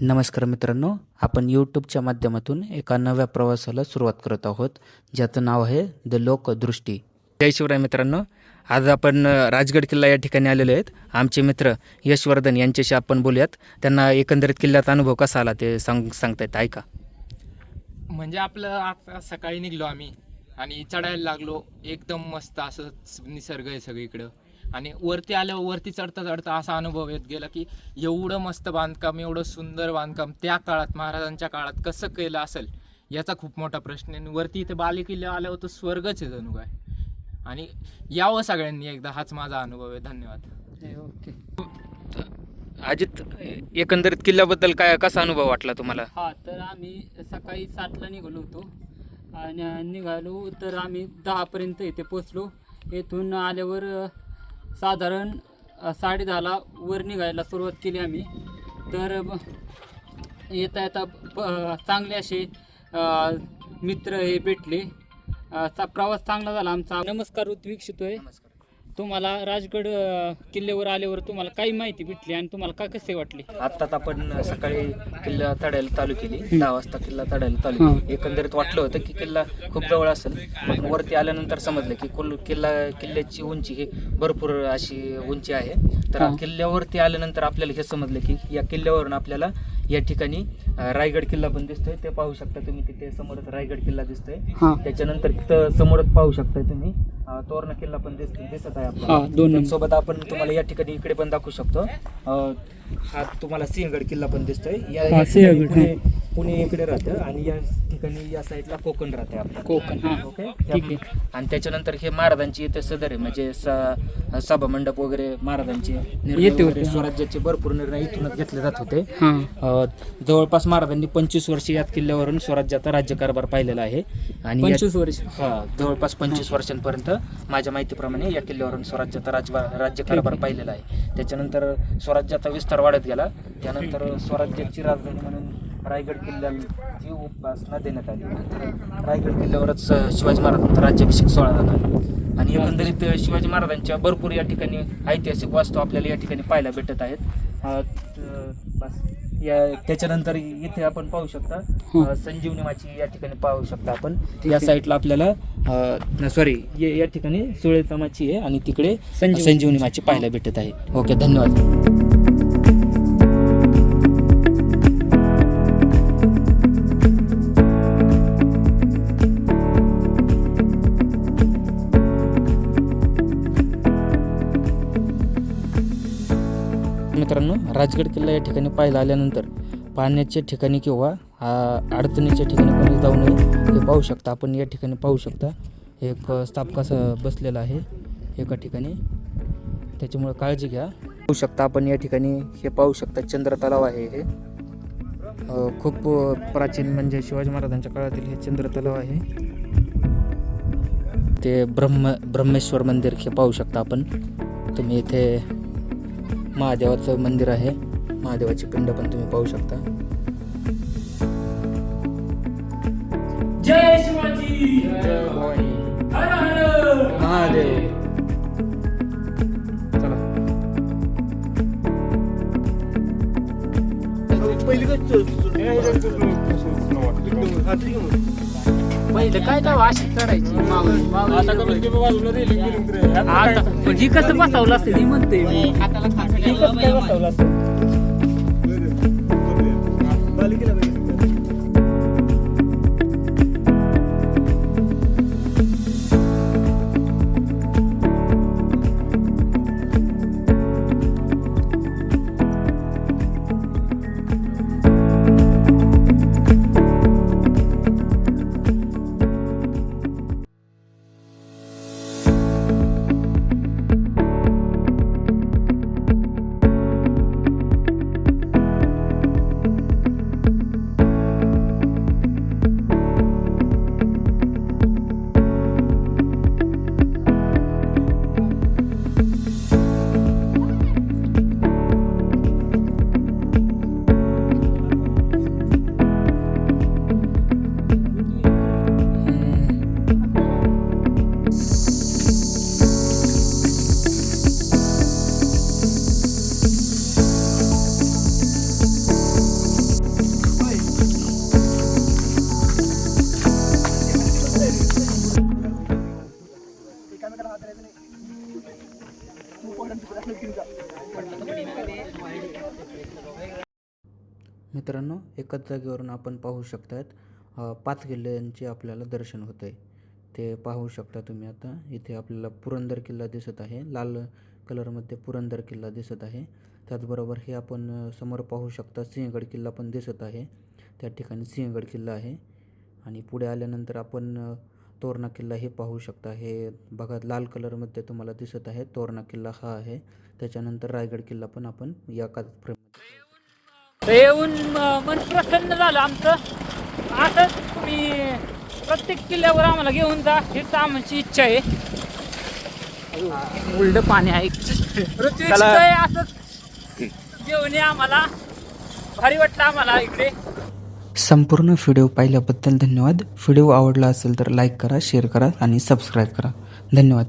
नमस्कार मित्रांनो आपण यूट्यूबच्या माध्यमातून एका नव्या प्रवासाला सुरुवात करत आहोत ज्याचं नाव आहे द लोकदृष्टी जय शिवराय मित्रांनो आज आपण राजगड किल्ला या ठिकाणी आलेले आहेत. आमचे मित्र यशवर्धन यांच्याशी आपण बोलूयात. त्यांना एकंदरीत किल्ल्याचा अनुभव कसा आला ते सांग सांगतायत ऐका. म्हणजे आपलं आता सकाळी निघलो आम्ही आणि चढायला लागलो. एकदम मस्त असं निसर्ग आहे सगळीकडं. आणि वरती आल्यावर वरती चढता चढता असा अनुभव येत गेला की एवढं मस्त बांधकाम एवढं सुंदर बांधकाम त्या काळात महाराजांच्या काळात कसं केलं असेल याचा खूप मोठा प्रश्न आहे. आणि वरती इथे बालेकिल्ला आल्यावर तर स्वर्गच आहे जणू काय. आणि यावं सगळ्यांनी एकदा हाच माझा अनुभव आहे. धन्यवाद. ओके. अजित एकंदरीत किल्ल्याबद्दल काय कसा अनुभव वाटला तुम्हाला? हा तर आम्ही सकाळी सातला निघालो होतो. आणि निघालो तर आम्ही दहापर्यंत इथे पोचलो येथून आल्यावर साधारण साडे साडेदहाला वर निघायला सुरुवात केली आम्ही. तर येता येता प चांगले असे मित्र हे भेटले. चा प्रवास चांगला झाला आमचा. नमस्कार वीक्षितोय तुम्हाला राजगड अ, किल्ल्यावर आल्यावर तुम्हाला काही माहिती भेटली आणि तुम्हाला का कसे वाटले? आत्ताच आपण सकाळी किल्ला चढायला चालू केली दहा वाजता किल्ला चढायला चालू केली. एकंदरीत वाटलं होतं की किल्ला खूप जवळ असेल पण वरती आल्यानंतर समजलं की कुल किल्ला किल्ल्याची उंची ही भरपूर अशी उंची आहे. तर हा. किल्ल्यावरती आल्यानंतर आपल्याला हे समजलं की या किल्ल्यावरून आपल्याला या ठिकाणी रायगड किल्ला पण दिसतोय. ते पाहू शकता तुम्ही तिथे समोरच रायगड किल्ला दिसतोय. त्याच्यानंतर तिथं समोरच पाहू शकताय तुम्ही. तोरणा किल्ला पण दिसत दिसत आहे हा दोन सोबत आपण तुम्हाला या ठिकाणी इकडे पण दाखवू शकतो. हा तुम्हाला सिंहगड किल्ला पण दिसतोय. या पुणे इकडे राहतं आणि या ठिकाणी या साईडला कोकण राहते आपलं. कोकण. हां. ओके. ठीक आहे. आणि त्याच्यानंतर हे महाराजांची इथे सदर आहे म्हणजे स- सभा मंडप वगैरे महाराजांचे निर्णय येते वगैरे, होते. स्वराज्याचे भरपूर निर्णय इथूनच घेतले जात होते. हां. अं, जवळपास महाराजांनी पंचवीस वर्ष या किल्ल्यावरून स्वराज्याचा राज्यकारभार पाहिलेला आहे. आणि या- पंचवीस वर्ष. हा जवळपास पंचवीस वर्षांपर्यंत माझ्या माहितीप्रमाणे या किल्ल्यावरून स्वराज्याचा राजभा राज्यकारभार पाहिलेला आहे. त्याच्यानंतर स्वराज्याचा विस्तार वाढत गेला. त्यानंतर स्वराज्याची राजधानी म्हणून रायगड किल्ल्याची उपासना देण्यात आली रायगड किल्ल्यावरच शिवाजी महाराजांचा राज्याभिषेक सोहळा झाला. आणि एकंदरीत शिवाजी महाराजांच्या भरपूर या ठिकाणी ऐतिहासिक वास्तू आपल्याला या ठिकाणी पाहायला भेटत आहेत. बस या त्याच्यानंतर इथे आपण पाहू शकता संजीवनी माची या ठिकाणी पाहू शकता आपण. या साईडला आपल्याला सॉरी या ठिकाणी सुळेचा माची आहे आणि तिकडे. संजीवनी माची. पाहायला भेटत आहे. ओके धन्यवाद. मित्रांनो राजगड किल्ला या ठिकाणी पाहायला आल्यानंतर पाण्याच्या ठिकाणी किंवा अडचणीच्या ठिकाणी कोणी जाऊ नये हे पाहू शकता. आपण या ठिकाणी पाहू शकता एक स्थापकास बसलेला आहे एका ठिकाणी. त्याच्यामुळे काळजी घ्या. पाहू शकता आपण या ठिकाणी हे पाहू शकता चंद्र तलाव आहे हे. खूप प्राचीन म्हणजे शिवाजी महाराजांच्या काळातील हे चंद्र तलाव आहे. ते ब्रह्म ब्रह्मेश्वर मंदिर हे पाहू शकता आपण. तुम्ही इथे महादेवाचं मंदिर आहे. महादेवाची पिंड पण तुम्ही पाहू शकता. जय शिवाजी. पहिलं काय काय अशी चढायची? माऊली माऊली आता पण ही कसं बसवलं असतं ही म्हणते मी. ही कसं काय बसवलं असतं? मित्रांनो एकाच जागेवरून आपण पाहू शकतात पाच किल्ल्यांचे आपल्याला दर्शन होत आहे ते पाहू शकता तुम्ही आता. इथे आपल्याला पुरंदर किल्ला दिसत आहे. लाल कलरमध्ये पुरंदर किल्ला दिसत आहे. त्याचबरोबर हे आपण समोर पाहू शकता सिंहगड किल्ला पण दिसत आहे. त्या ठिकाणी सिंहगड किल्ला आहे. आणि पुढे आल्यानंतर आपण तोरणा किल्ला हे पाहू शकता. हे बघा लाल कलरमध्ये तुम्हाला दिसत आहे. तोरणा किल्ला हा आहे. त्याच्यानंतर रायगड किल्ला पण आपण या तर येऊन मन प्रसन्न झालं आमचं. असंच तुम्ही प्रत्येक किल्ल्यावर आम्हाला घेऊन जा. हीच आमची इच्छा आहे. उलट पाणी आहे. असंच घेऊन ये आम्हाला. भारी वाटलं आम्हाला इकडे. संपूर्ण व्हिडिओ पाहिल्याबद्दल धन्यवाद. व्हिडिओ आवडला असेल तर लाईक करा शेअर करा आणि सबस्क्राईब करा. धन्यवाद.